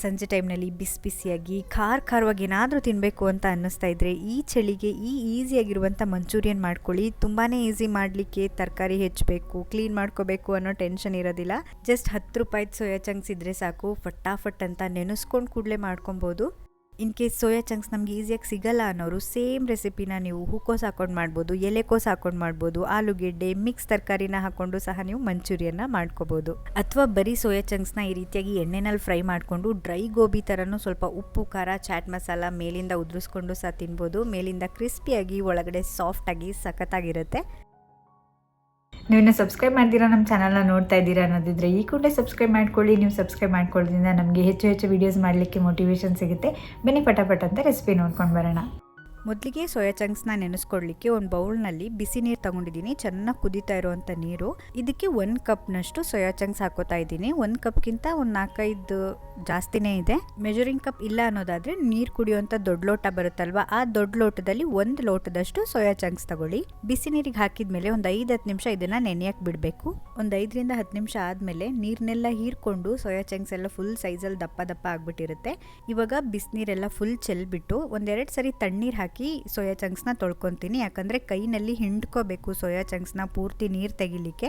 ಸಂಜೆ ಟೈಮ್ನಲ್ಲಿ ಬಿಸಿ ಬಿಸಿಯಾಗಿ, ಖಾರ ಖಾರವಾಗಿ ಏನಾದರೂ ತಿನ್ನಬೇಕು ಅಂತ ಅನ್ನಿಸ್ತಾ ಇದ್ರೆ, ಈ ಚಳಿಗೆ ಈ ಈಸಿಯಾಗಿರುವಂಥ ಮಂಚೂರಿಯನ್ ಮಾಡ್ಕೊಳ್ಳಿ. ತುಂಬಾ ಈಸಿ ಮಾಡಲಿಕ್ಕೆ ತರಕಾರಿ ಹೆಚ್ಚಬೇಕು ಕ್ಲೀನ್ ಮಾಡ್ಕೋಬೇಕು ಅನ್ನೋ ಟೆನ್ಷನ್ ಇರೋದಿಲ್ಲ. ಜಸ್ಟ್ ಹತ್ತು ರೂಪಾಯಿ ಸೋಯಾ ಚಂಕ್ಸ್ ಇದ್ದರೆ ಸಾಕು. ಫಟಾಫಟ್ ಅಂತ ನೆನೆಸ್ಕೊಂಡು ಕೂಡಲೇ ಮಾಡ್ಕೊಬೋದು. ಇನ್ ಕೇಸ್ ಸೋಯಾ ಚಂಕ್ಸ್ ನಮ್ಗೆ ಈಸಿಯಾಗಿ ಸಿಗಲ್ಲ ಅನ್ನೋರು, ಸೇಮ್ ರೆಸಿಪಿನ ನೀವು ಹೂಕೋಸ್ ಹಾಕೊಂಡು ಮಾಡ್ಬೋದು, ಎಲೆಕೋಸ್ ಹಾಕೊಂಡು ಮಾಡ್ಬೋದು, ಆಲೂಗೆಡ್ಡೆ, ಮಿಕ್ಸ್ ತರಕಾರಿನ ಹಾಕೊಂಡು ಸಹ ನೀವು ಮಂಚೂರಿಯನ್ನ ಮಾಡ್ಕೋಬೋದು. ಅಥವಾ ಬರೀ ಸೋಯಾ ಚಂಕ್ಸ್ನ ಈ ರೀತಿಯಾಗಿ ಎಣ್ಣೆನಲ್ಲಿ ಫ್ರೈ ಮಾಡಿಕೊಂಡು ಡ್ರೈ ಗೋಬಿ ಥರನೂ ಸ್ವಲ್ಪ ಉಪ್ಪು, ಖಾರ, ಚಾಟ್ ಮಸಾಲ ಮೇಲಿಂದ ಉದುರಿಸ್ಕೊಂಡು ಸಹ ತಿನ್ಬೋದು. ಮೇಲಿಂದ ಕ್ರಿಸ್ಪಿಯಾಗಿ, ಒಳಗಡೆ ಸಾಫ್ಟಾಗಿ, ಸಖತ್ತಾಗಿರುತ್ತೆ. ನೀವು ಇನ್ನೂ ಸಬ್ಸ್ಕ್ರೈಬ್ ಮಾಡ್ತೀರಾ ನಮ್ಮ ಚಾನಲ್ನ ನೋಡ್ತಾ ಇದ್ದೀರಾ ಅನ್ನೋದಿದ್ರೆ ಈ ಕೂಡಲೇ ಸಬ್ಸ್ಕ್ರೈಬ್ ಮಾಡ್ಕೊಳ್ಳಿ. ನೀವು ಸಬ್ಸ್ಕ್ರೈಬ್ ಮಾಡ್ಕೊಳ್ಳೋದ್ರಿಂದ ನಮಗೆ ಹೆಚ್ಚು ಹೆಚ್ಚು ವೀಡಿಯೋಸ್ ಮಾಡಲಿಕ್ಕೆ ಮೋಟಿವೇಶನ್ ಸಿಗುತ್ತೆ. ಬನ್ನಿ ಪಟಪಟ ಅಂತ ರೆಸಿಪಿ ನೋಡ್ಕೊಂಡು ಬರೋಣ. ಮೊದಲಿಗೆ ಸೋಯಾ ಚಂಕ್ಸ್ನ ನೆನೆಸ್ಕೊಳ್ಳಿಕ್ಕೆ ಒಂದು ಬೌಲ್ನಲ್ಲಿ ಬಿಸಿ ನೀರು ತಗೊಂಡಿದ್ದೀನಿ, ಚೆನ್ನಾಗಿ ಕುದೀತಾ ಇರುವಂಥ ನೀರು. ಇದಕ್ಕೆ ಒಂದು ಕಪ್ನಷ್ಟು ಸೋಯಾ ಚಂಕ್ಸ್ ಹಾಕೋತಾ ಇದ್ದೀನಿ. ಒಂದು ಕಪ್ಗಿಂತ ಒಂದು ನಾಲ್ಕೈದು ಜಾಸ್ತಿನೇ ಇದೆ. ಮೆಜರಿಂಗ್ ಕಪ್ ಇಲ್ಲ ಅನ್ನೋದಾದರೆ ನೀರು ಕುಡಿಯುವಂಥ ದೊಡ್ಡ ಲೋಟ ಬರುತ್ತಲ್ವಾ, ಆ ದೊಡ್ಡ ಲೋಟದಲ್ಲಿ ಒಂದು ಲೋಟದಷ್ಟು ಸೋಯಾ ಚಂಕ್ಸ್ ತಗೊಳ್ಳಿ. ಬಿಸಿ ನೀರಿಗೆ ಹಾಕಿದ್ಮೇಲೆ ಒಂದು ಐದು ಹತ್ತು ನಿಮಿಷ ಇದನ್ನು ನೆನೆಯಕ್ಕೆ ಬಿಡಬೇಕು. ಒಂದು ಐದರಿಂದ ಹತ್ತು ನಿಮಿಷ ಆದಮೇಲೆ ನೀರನ್ನೆಲ್ಲ ಹೀರ್ಕೊಂಡು ಸೋಯಾ ಚಂಕ್ಸ್ ಎಲ್ಲ ಫುಲ್ ಸೈಜಲ್ಲಿ ದಪ್ಪ ದಪ್ಪ ಆಗಿಬಿಟ್ಟಿರುತ್ತೆ. ಇವಾಗ ಬಿಸಿನೀರೆಲ್ಲ ಫುಲ್ ಚೆಲ್ಬಿಟ್ಟು ಒಂದೆರಡು ಸರಿ ತಣ್ಣೀರು ಹಾಕಿ ಸೋಯಾ ಚಂಕ್ಸ್ನ ತೊಳ್ಕೊತೀನಿ. ಯಾಕಂದರೆ ಕೈನಲ್ಲಿ ಹಿಂಡ್ಕೋಬೇಕು ಸೋಯಾ ಚಂಕ್ಸ್ನ ಪೂರ್ತಿ ನೀರು ತೆಗಿಲಿಕ್ಕೆ.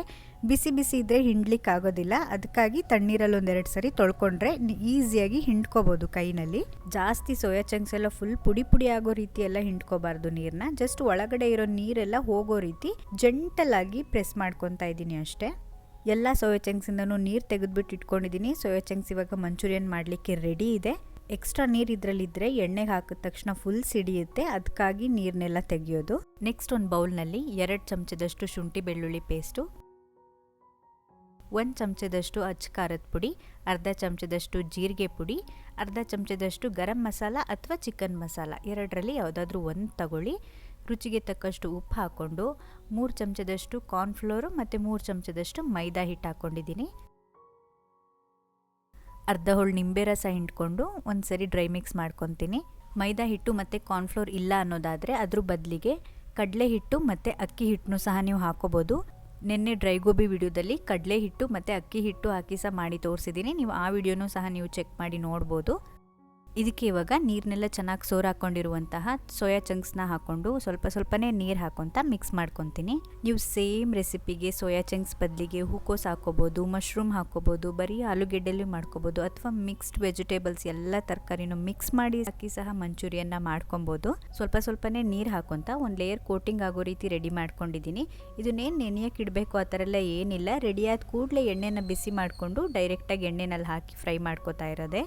ಬಿಸಿ ಬಿಸಿ ಇದ್ದರೆ ಹಿಂಡ್ಲಿಕ್ಕೆ ಆಗೋದಿಲ್ಲ ಅದಕ್ಕಾಗಿ ತಣ್ಣೀರಲ್ಲಿ ಒಂದೆರಡು ಸರಿ ತೊಳ್ಕೊಂಡ್ರೆ ಈಸಿಯಾಗಿ ಹಿಂಡ್ಕೋಬೋದು ಕೈನಲ್ಲಿ. ಜಾಸ್ತಿ ಸೋಯಾ ಚಂಕ್ಸ್ ಎಲ್ಲ ಫುಲ್ ಪುಡಿ ಪುಡಿ ಆಗೋ ರೀತಿ ಎಲ್ಲ ಹಿಂಡ್ಕೋಬಾರ್ದು ನೀರನ್ನ ಜಸ್ಟ್ ಒಳಗಡೆ ಇರೋ ನೀರೆಲ್ಲ ಹೋಗೋ ರೀತಿ ಜಂಟಲಾಗಿ ಪ್ರೆಸ್ ಮಾಡ್ಕೊತಾ ಇದ್ದೀನಿ ಅಷ್ಟೇ. ಎಲ್ಲ ಸೋಯಾ ಚಂಕ್ಸಿಂದನೂ ನೀರು ತೆಗೆದುಬಿಟ್ಟು ಇಟ್ಕೊಂಡಿದ್ದೀನಿ. ಸೋಯಾ ಚಂಕ್ಸ್ ಇವಾಗ ಮಂಚೂರಿಯನ್ ಮಾಡಲಿಕ್ಕೆ ರೆಡಿ ಇದೆ. ಎಕ್ಸ್ಟ್ರಾ ನೀರು ಇದರಲ್ಲಿದ್ದರೆ ಎಣ್ಣೆಗೆ ಹಾಕಿದ ತಕ್ಷಣ ಫುಲ್ ಸಿಡಿಯುತ್ತೆ ಅದಕ್ಕಾಗಿ ನೀರನ್ನೆಲ್ಲ ತೆಗೆಯೋದು. ನೆಕ್ಸ್ಟ್ ಒಂದು ಬೌಲ್ನಲ್ಲಿ ಎರಡು ಚಮಚದಷ್ಟು ಶುಂಠಿ ಬೆಳ್ಳುಳ್ಳಿ ಪೇಸ್ಟು ಒಂದು ಚಮಚದಷ್ಟು ಅಚ್ಚ ಖಾರದ ಪುಡಿ, ಅರ್ಧ ಚಮಚದಷ್ಟು ಜೀರಿಗೆ ಪುಡಿ, ಅರ್ಧ ಚಮಚದಷ್ಟು ಗರಂ ಮಸಾಲ ಅಥವಾ ಚಿಕನ್ ಮಸಾಲ, ಎರಡರಲ್ಲಿ ಯಾವುದಾದ್ರೂ ಒಂದು ತಗೊಳ್ಳಿ. ರುಚಿಗೆ ತಕ್ಕಷ್ಟು ಉಪ್ಪು ಹಾಕ್ಕೊಂಡು, ಮೂರು ಚಮಚದಷ್ಟು ಕಾರ್ನ್ಫ್ಲೋರು ಮತ್ತು ಮೂರು ಚಮಚದಷ್ಟು ಮೈದಾ ಹಿಟ್ಟು ಹಾಕ್ಕೊಂಡಿದ್ದೀನಿ ಅರ್ಧ ಹೋಳು ನಿಂಬೆ ರಸ ಹಿಂಡ್ಕೊಂಡು ಒಂದು ಸರಿ ಡ್ರೈ ಮಿಕ್ಸ್ ಮಾಡ್ಕೊತೀನಿ. ಮೈದಾ ಹಿಟ್ಟು ಮತ್ತು ಕಾರ್ನ್ಫ್ಲೋರ್ ಇಲ್ಲ ಅನ್ನೋದಾದರೆ ಅದ್ರ ಬದಲಿಗೆ ಕಡಲೆ ಹಿಟ್ಟು ಮತ್ತು ಅಕ್ಕಿ ಹಿಟ್ಟನ್ನು ಸಹ ನೀವು ಹಾಕೋಬೋದು. ನಿನ್ನೆ ಡ್ರೈ ಗೋಬಿ ವಿಡಿಯೋದಲ್ಲಿ ಕಡಲೆ ಹಿಟ್ಟು ಮತ್ತು ಅಕ್ಕಿ ಹಿಟ್ಟು ಹಾಕಿ ಸಹ ಮಾಡಿ ತೋರಿಸಿದ್ದೀನಿ. ನೀವು ಆ ವಿಡಿಯೋನೂ ಸಹ ನೀವು ಚೆಕ್ ಮಾಡಿ ನೋಡ್ಬೋದು. ಇದಕ್ಕೆ ಇವಾಗ ನೀರನ್ನೆಲ್ಲ ಚೆನ್ನಾಗಿ ಸೋರ್ ಹಾಕ್ಕೊಂಡಿರುವಂತಹ ಸೋಯಾ ಚಂಕ್ಸ್ನ ಹಾಕ್ಕೊಂಡು ಸ್ವಲ್ಪ ಸ್ವಲ್ಪನೇ ನೀರು ಹಾಕೊತ ಮಿಕ್ಸ್ ಮಾಡ್ಕೊತೀನಿ. ನೀವು ಸೇಮ್ ರೆಸಿಪಿಗೆ ಸೋಯಾ ಚಂಕ್ಸ್ ಬದಲಿಗೆ ಹೂಕೋಸ್ ಹಾಕೋಬೋದು, ಮಶ್ರೂಮ್ ಹಾಕೋಬೋದು, ಬರೀ ಆಲೂಗೆಡ್ಡೆಲಿ ಮಾಡ್ಕೋಬೋದು ಅಥವಾ ಮಿಕ್ಸ್ಡ್ ವೆಜಿಟೇಬಲ್ಸ್ ಎಲ್ಲ ತರಕಾರಿನೂ ಮಿಕ್ಸ್ ಮಾಡಿ ಹಾಕಿ ಸಹ ಮಂಚೂರಿಯನ್ನ ಮಾಡ್ಕೊಬೋದು. ಸ್ವಲ್ಪ ಸ್ವಲ್ಪನೇ ನೀರು ಹಾಕೊಂತ ಒಂದು ಲೇಯರ್ ಕೋಟಿಂಗ್ ಆಗೋ ರೀತಿ ರೆಡಿ ಮಾಡ್ಕೊಂಡಿದ್ದೀನಿ. ಇದನ್ನೇನು ನೆನೆಯಕ್ಕೆ ಇಡಬೇಕು ಆ ಥರ ಎಲ್ಲ ಏನಿಲ್ಲ. ರೆಡಿಯಾದ ಕೂಡಲೇ ಎಣ್ಣೆನ ಬಿಸಿ ಮಾಡಿಕೊಂಡು ಡೈರೆಕ್ಟಾಗಿ ಎಣ್ಣೆನಲ್ಲಿ ಹಾಕಿ ಫ್ರೈ ಮಾಡ್ಕೋತಾ ಇರೋದೆ.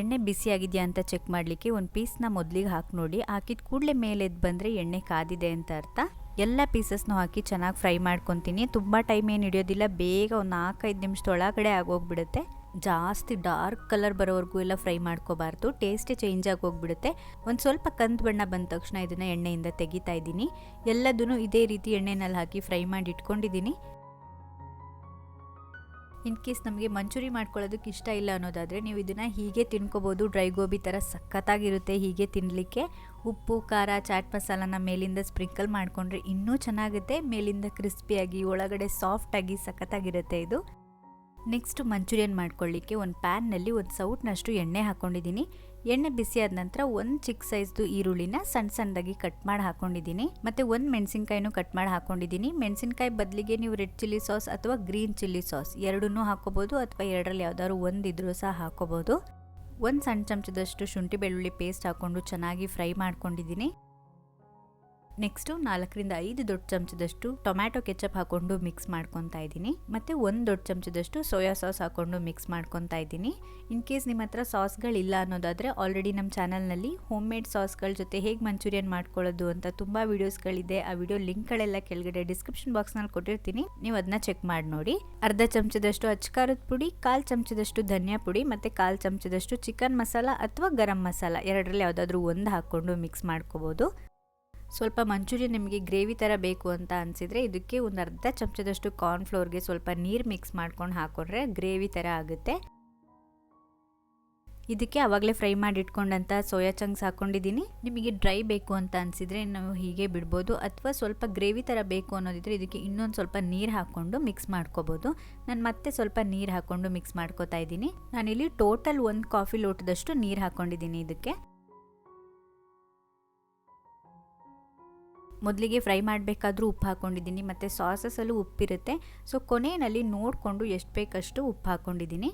ಎಣ್ಣೆ ಬಿಸಿ ಆಗಿದೆಯಾ ಅಂತ ಚೆಕ್ ಮಾಡಲಿಕ್ಕೆ ಒಂದು ಪೀಸ್ನ ಮೊದಲಿಗೆ ಹಾಕಿ ನೋಡಿ. ಹಾಕಿದ ಕೂಡಲೇ ಮೇಲೆ ಎದ್ದು ಬಂದರೆ ಎಣ್ಣೆ ಕಾದಿದೆ ಅಂತ ಅರ್ಥ. ಎಲ್ಲ ಪೀಸಸ್ನು ಹಾಕಿ ಚೆನ್ನಾಗಿ ಫ್ರೈ ಮಾಡ್ಕೊತೀನಿ. ತುಂಬ ಟೈಮ್ ಏನು ಹಿಡಿಯೋದಿಲ್ಲ. ಬೇಗ ಒಂದು ನಾಲ್ಕೈದು ನಿಮಿಷದೊಳಗಡೆ ಆಗೋಗ್ಬಿಡುತ್ತೆ. ಜಾಸ್ತಿ ಡಾರ್ಕ್ ಕಲರ್ ಬರೋವರೆಗೂ ಎಲ್ಲ ಫ್ರೈ ಮಾಡ್ಕೋಬಾರ್ದು. ಟೇಸ್ಟೇ ಚೇಂಜ್ ಆಗಿ ಹೋಗ್ಬಿಡುತ್ತೆ ಒಂದು ಸ್ವಲ್ಪ ಕಂದು ಬಣ್ಣ ಬಂದ ತಕ್ಷಣ ಇದನ್ನು ಎಣ್ಣೆಯಿಂದ ತೆಗಿತಾ ಇದ್ದೀನಿ. ಎಲ್ಲದನ್ನು ಇದೇ ರೀತಿ ಎಣ್ಣೆನಲ್ಲಿ ಹಾಕಿ ಫ್ರೈ ಮಾಡಿ ಇಟ್ಕೊಂಡಿದ್ದೀನಿ. ಇನ್ ಕೇಸ್ ನಮಗೆ ಮಂಚೂರಿ ಮಾಡ್ಕೊಳ್ಳೋದಕ್ಕೆ ಇಷ್ಟ ಇಲ್ಲ ಅನ್ನೋದಾದರೆ ನೀವು ಇದನ್ನು ಹೀಗೆ ತಿನ್ಕೋಬೋದು. ಡ್ರೈ ಗೋಬಿ ಥರ ಸಖತ್ತಾಗಿರುತ್ತೆ ಹೀಗೆ ತಿನ್ನಲಿಕ್ಕೆ ಉಪ್ಪು, ಖಾರ, ಚಾಟ್ ಮಸಾಲಾನ ಮೇಲಿಂದ ಸ್ಪ್ರಿಂಕಲ್ ಮಾಡಿಕೊಂಡ್ರೆ ಇನ್ನೂ ಚೆನ್ನಾಗುತ್ತೆ. ಮೇಲಿಂದ ಕ್ರಿಸ್ಪಿಯಾಗಿ, ಒಳಗಡೆ ಸಾಫ್ಟಾಗಿ ಸಖತ್ತಾಗಿರುತ್ತೆ ಇದು. ನೆಕ್ಸ್ಟ್ ಮಂಚೂರಿಯನ್ ಮಾಡ್ಕೊಳ್ಳಿಕ್ಕೆ ಒಂದು ಪ್ಯಾನ್ನಲ್ಲಿ ಒಂದು ಸೌಟ್ನಷ್ಟು ಎಣ್ಣೆ ಹಾಕ್ಕೊಂಡಿದ್ದೀನಿ. ಎಣ್ಣೆ ಬಿಸಿ ಆದ ನಂತರ ಒಂದು ಚಿಕ್ಕ ಸೈಜ್ದು ಈರುಳ್ಳಿನ ಸಣ್ಣ ಸಣ್ಣದಾಗಿ ಕಟ್ ಮಾಡಿ ಹಾಕೊಂಡಿದ್ದೀನಿ ಮತ್ತು ಒಂದು ಮೆಣಸಿನ್ಕಾಯಿನೂ ಕಟ್ ಮಾಡಿ ಹಾಕೊಂಡಿದ್ದೀನಿ ಮೆಣಸಿನ್ಕಾಯಿ ಬದಲಿಗೆ ನೀವು ರೆಡ್ ಚಿಲ್ಲಿ ಸಾಸ್ ಅಥವಾ ಗ್ರೀನ್ ಚಿಲ್ಲಿ ಸಾಸ್ ಎರಡನ್ನೂ ಹಾಕೋಬೋದು ಅಥವಾ ಎರಡರಲ್ಲಿ ಯಾವ್ದಾದ್ರು ಒಂದಿದ್ರೂ ಸಹ ಹಾಕೋಬೋದು ಒಂದು ಸಣ್ಣ ಚಮಚದಷ್ಟು ಶುಂಠಿ ಬೆಳ್ಳುಳ್ಳಿ ಪೇಸ್ಟ್ ಹಾಕ್ಕೊಂಡು ಚೆನ್ನಾಗಿ ಫ್ರೈ ಮಾಡ್ಕೊಂಡಿದ್ದೀನಿ. ನೆಕ್ಸ್ಟು ನಾಲ್ಕರಿಂದ ಐದು ದೊಡ್ಡ ಚಮಚದಷ್ಟು ಟೊಮ್ಯಾಟೊ ಕೆಚಪ್ ಹಾಕೊಂಡು ಮಿಕ್ಸ್ ಮಾಡ್ಕೊತಾ ಇದ್ದೀನಿ. ಮತ್ತು ಒಂದು ದೊಡ್ಡ ಚಮಚದಷ್ಟು ಸೋಯಾ ಸಾಸ್ ಹಾಕೊಂಡು ಮಿಕ್ಸ್ ಮಾಡ್ಕೊತಾ ಇದ್ದೀನಿ. ಇನ್ ಕೇಸ್ ನಿಮ್ಮ ಹತ್ರ ಸಾಸ್ಗಳಿಲ್ಲ ಅನ್ನೋದಾದರೆ ಆಲ್ರೆಡಿ ನಮ್ಮ ಚಾನಲ್ನಲ್ಲಿ ಹೋಮ್ ಮೇಡ್ ಸಾಸ್ಗಳ ಜೊತೆ ಹೇಗೆ ಮಂಚೂರಿಯನ್ ಮಾಡ್ಕೊಳ್ಳೋದು ಅಂತ ತುಂಬ ವೀಡಿಯೋಸ್ಗಳಿದೆ. ಆ ವಿಡಿಯೋ ಲಿಂಕ್ಗಳೆಲ್ಲ ಕೆಳಗಡೆ ಡಿಸ್ಕ್ರಿಪ್ಷನ್ ಬಾಕ್ಸ್ನಲ್ಲಿ ಕೊಟ್ಟಿರ್ತೀನಿ. ನೀವು ಅದನ್ನ ಚೆಕ್ ಮಾಡಿ ನೋಡಿ. ಅರ್ಧ ಚಮಚದಷ್ಟು ಅಚ್ಕಾರದ ಪುಡಿ, ಕಾಲು ಚಮಚದಷ್ಟು ಧನಿಯಾ ಪುಡಿ, ಮತ್ತು ಕಾಲು ಚಮಚದಷ್ಟು ಚಿಕನ್ ಮಸಾಲ ಅಥವಾ ಗರಂ ಮಸಾಲ ಎರಡರಲ್ಲಿ ಯಾವುದಾದ್ರೂ ಒಂದು ಹಾಕ್ಕೊಂಡು ಮಿಕ್ಸ್ ಮಾಡ್ಕೋಬೋದು. ಸ್ವಲ್ಪ ಮಂಚೂರಿಯನ್ ನಿಮಗೆ ಗ್ರೇವಿ ಥರ ಬೇಕು ಅಂತ ಅನಿಸಿದರೆ ಇದಕ್ಕೆ ಒಂದು ಅರ್ಧ ಚಮಚದಷ್ಟು ಕಾರ್ನ್ ಫ್ಲೋರ್ಗೆ ಸ್ವಲ್ಪ ನೀರು ಮಿಕ್ಸ್ ಮಾಡ್ಕೊಂಡು ಹಾಕೊಂಡ್ರೆ ಗ್ರೇವಿ ಥರ ಆಗುತ್ತೆ. ಇದಕ್ಕೆ ಆವಾಗಲೇ ಫ್ರೈ ಮಾಡಿ ಇಟ್ಕೊಂಡಂಥ ಸೋಯಾ ಚಂಕ್ಸ್ ಹಾಕ್ಕೊಂಡಿದ್ದೀನಿ ನಿಮಗೆ ಡ್ರೈ ಬೇಕು ಅಂತ ಅನಿಸಿದರೆ ನಾವು ಹೀಗೆ ಬಿಡ್ಬೋದು. ಅಥವಾ ಸ್ವಲ್ಪ ಗ್ರೇವಿ ಥರ ಬೇಕು ಅನ್ನೋದಿದ್ರೆ ಇದಕ್ಕೆ ಇನ್ನೊಂದು ಸ್ವಲ್ಪ ನೀರು ಹಾಕ್ಕೊಂಡು ಮಿಕ್ಸ್ ಮಾಡ್ಕೋಬೋದು. ನಾನು ಮತ್ತೆ ಸ್ವಲ್ಪ ನೀರು ಹಾಕ್ಕೊಂಡು ಮಿಕ್ಸ್ ಮಾಡ್ಕೋತಾ ಇದ್ದೀನಿ. ನಾನಿಲ್ಲಿ ಟೋಟಲ್ ಒಂದು ಕಾಫಿ ಲೋಟದಷ್ಟು ನೀರು ಹಾಕ್ಕೊಂಡಿದ್ದೀನಿ ಇದಕ್ಕೆ. ಮೊದಲಿಗೆ ಫ್ರೈ ಮಾಡಬೇಕಾದ್ರೂ ಉಪ್ಪು ಹಾಕ್ಕೊಂಡಿದ್ದೀನಿ, ಮತ್ತು ಸಾಸಸಲ್ಲೂ ಉಪ್ಪಿರುತ್ತೆ. ಸೊ, ಕೊನೆಯಲ್ಲಿ ನೋಡಿಕೊಂಡು ಎಷ್ಟು ಬೇಕಷ್ಟು ಉಪ್ಪು ಹಾಕ್ಕೊಂಡಿದ್ದೀನಿ.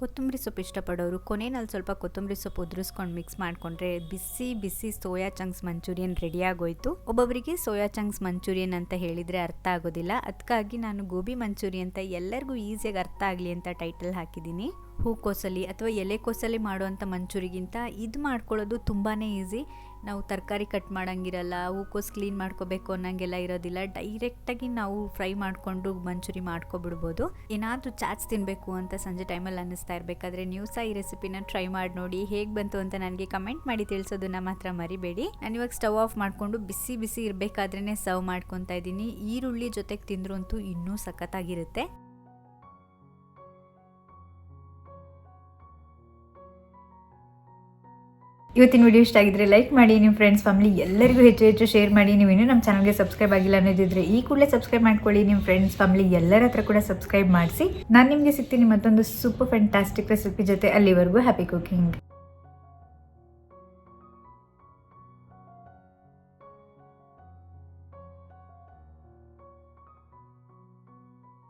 ಕೊತ್ತಂಬರಿ ಸೊಪ್ಪು ಇಷ್ಟಪಡೋರು, ಕೊನೆಯಲ್ಲಿ ಸ್ವಲ್ಪ ಕೊತ್ತಂಬರಿ ಸೊಪ್ಪು ಉದುರಿಸ್ಕೊಂಡು ಮಿಕ್ಸ್ ಮಾಡಿಕೊಂಡ್ರೆ ಬಿಸಿ ಬಿಸಿ ಸೋಯಾ ಚಂಕ್ಸ್ ಮಂಚೂರಿಯನ್ ರೆಡಿಯಾಗೋಯಿತು ಒಬ್ಬೊಬ್ಬರಿಗೆ ಸೋಯಾ ಚಂಕ್ಸ್ ಮಂಚೂರಿಯನ್ ಅಂತ ಹೇಳಿದರೆ ಅರ್ಥ ಆಗೋದಿಲ್ಲ. ಅದಕ್ಕಾಗಿ ನಾನು ಗೋಬಿ ಮಂಚೂರಿ ಅಂತ ಎಲ್ಲರಿಗೂ ಈಸಿಯಾಗಿ ಅರ್ಥ ಆಗಲಿ ಅಂತ ಟೈಟಲ್ ಹಾಕಿದ್ದೀನಿ. ಹೂಕೋಸಲ್ಲಿ ಅಥವಾ ಎಲೆಕೋಸಲ್ಲಿ ಮಾಡುವಂಥ ಮಂಚೂರಿಗಿಂತ ಇದು ಮಾಡ್ಕೊಳ್ಳೋದು ತುಂಬಾ ಈಸಿ. ನಾವು ತರಕಾರಿ ಕಟ್ ಮಾಡೋಂಗಿರಲ್ಲ, ಹೂಕೋಸು ಕ್ಲೀನ್ ಮಾಡ್ಕೋಬೇಕು ಅನ್ನೋಂಗೆಲ್ಲ ಇರೋದಿಲ್ಲ. ಡೈರೆಕ್ಟಾಗಿ ನಾವು ಫ್ರೈ ಮಾಡಿಕೊಂಡು ಮಂಚೂರಿ ಮಾಡ್ಕೊಬಿಡ್ಬೋದು. ಏನಾದರೂ ಚಾಟ್ಸ್ ತಿನ್ನಬೇಕು ಅಂತ ಸಂಜೆ ಟೈಮಲ್ಲಿ ಅನ್ನಿಸ್ತಾ ಇರಬೇಕಾದ್ರೆ ನೀವು ಸಹ ಈ ರೆಸಿಪಿನ ಟ್ರೈ ಮಾಡಿ ನೋಡಿ. ಹೇಗೆ ಬಂತು ಅಂತ ನನಗೆ ಕಮೆಂಟ್ ಮಾಡಿ ತಿಳಿಸೋದನ್ನ ಮಾತ್ರ ಮರಿಬೇಡಿ. ನಾನು ಇವಾಗ ಸ್ಟವ್ ಆಫ್ ಮಾಡಿಕೊಂಡು ಬಿಸಿ ಬಿಸಿ ಇರಬೇಕಾದ್ರೇ ಸರ್ವ್ ಮಾಡ್ಕೊತಾ ಇದ್ದೀನಿ. ಈರುಳ್ಳಿ ಜೊತೆಗೆ ತಿಂದ್ರಂತೂ ಇನ್ನೂ ಸಖತ್ತಾಗಿರುತ್ತೆ. ಇವತ್ತಿನ ವಿಡಿಯೋ ಇಷ್ಟ ಆಗಿದ್ರೆ ಲೈಕ್ ಮಾಡಿ ನಿಮ್ಮ ಫ್ರೆಂಡ್ಸ್ ಫ್ಯಾಮಿಲಿ ಎಲ್ಲರಿಗೂ ಹೆಚ್ಚು ಹೆಚ್ಚು ಶೇರ್ ಮಾಡಿ. ನೀವು ಇನ್ನೂ ನಮ್ಮ ಚಾನಲ್ಗೆ ಸಬ್ಸ್ಕ್ರೈಬ್ ಆಗಿಲ್ಲ ಅನ್ನೋದಿದ್ರೆ ಈ ಕೂಡಲೇ ಸಬ್ಸ್ಕ್ರೈಬ್ ಮಾಡ್ಕೊಳ್ಳಿ. ನಿಮ್ಮ ಫ್ರೆಂಡ್ಸ್ ಫ್ಯಾಮಿಲಿ ಎಲ್ಲರ ಹತ್ರ ಕೂಡ ಸಬ್ಸ್ಕ್ರೈಬ್ ಮಾಡಿಸಿ. ನಾನು ನಿಮಗೆ ಸಿಗ್ತೀನಿ ಮತ್ತೊಂದು ಸೂಪರ್ ಫ್ಯಾಂಟಾಸ್ಟಿಕ್ ರೆಸಿಪಿ ಜೊತೆ ಅಲ್ಲಿವರೆಗೂ ಹ್ಯಾಪಿ ಕುಕಿಂಗ್